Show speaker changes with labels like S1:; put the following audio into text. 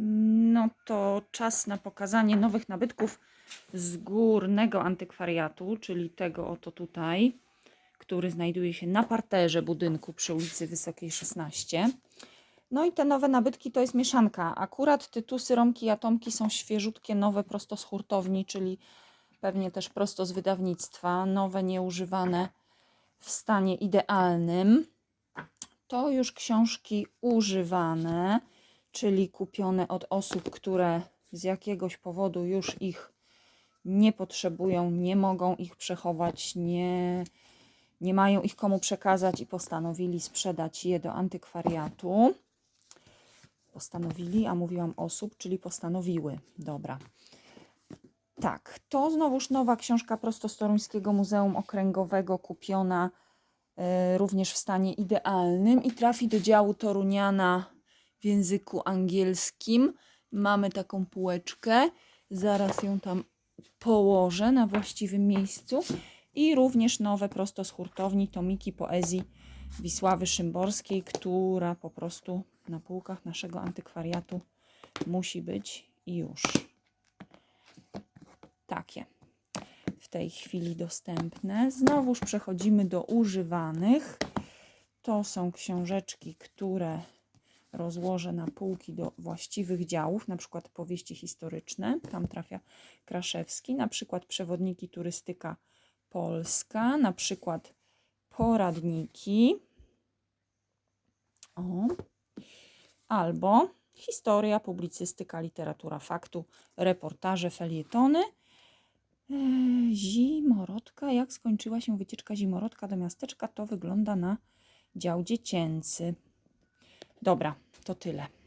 S1: No to czas na pokazanie nowych nabytków z górnego antykwariatu, czyli tego oto tutaj, który znajduje się na parterze budynku przy ulicy Wysokiej 16. No i te nowe nabytki to jest mieszanka. Akurat tytusy, romki i atomki są świeżutkie, nowe prosto z hurtowni, czyli pewnie też prosto z wydawnictwa, nowe, nieużywane w stanie idealnym. To już książki używane, czyli kupione od osób, które z jakiegoś powodu już ich nie potrzebują, nie mogą ich przechować, nie, nie mają ich komu przekazać i postanowili sprzedać je do antykwariatu. Postanowili, a mówiłam osób, czyli postanowiły. Dobra. Tak, to znowuż nowa książka prosto z Toruńskiego Muzeum Okręgowego, kupiona e, również w stanie idealnym i trafi do działu Toruniana w języku angielskim. Mamy taką półeczkę, zaraz ją tam położę na właściwym miejscu. I również nowe prosto z hurtowni tomiki poezji Wisławy Szymborskiej, która po prostu na półkach naszego antykwariatu musi być i już. Takie w tej chwili dostępne. Znowuż przechodzimy do używanych. To są książeczki, które rozłożę na półki do właściwych działów, na przykład powieści historyczne, tam trafia Kraszewski, na przykład przewodniki turystyka Polska, na przykład poradniki, o, albo historia, publicystyka, literatura faktu, reportaże, felietony. Eee, Zimorodka, jak skończyła się wycieczka zimorodka do miasteczka, to wygląda na dział dziecięcy. Dobra, to tyle.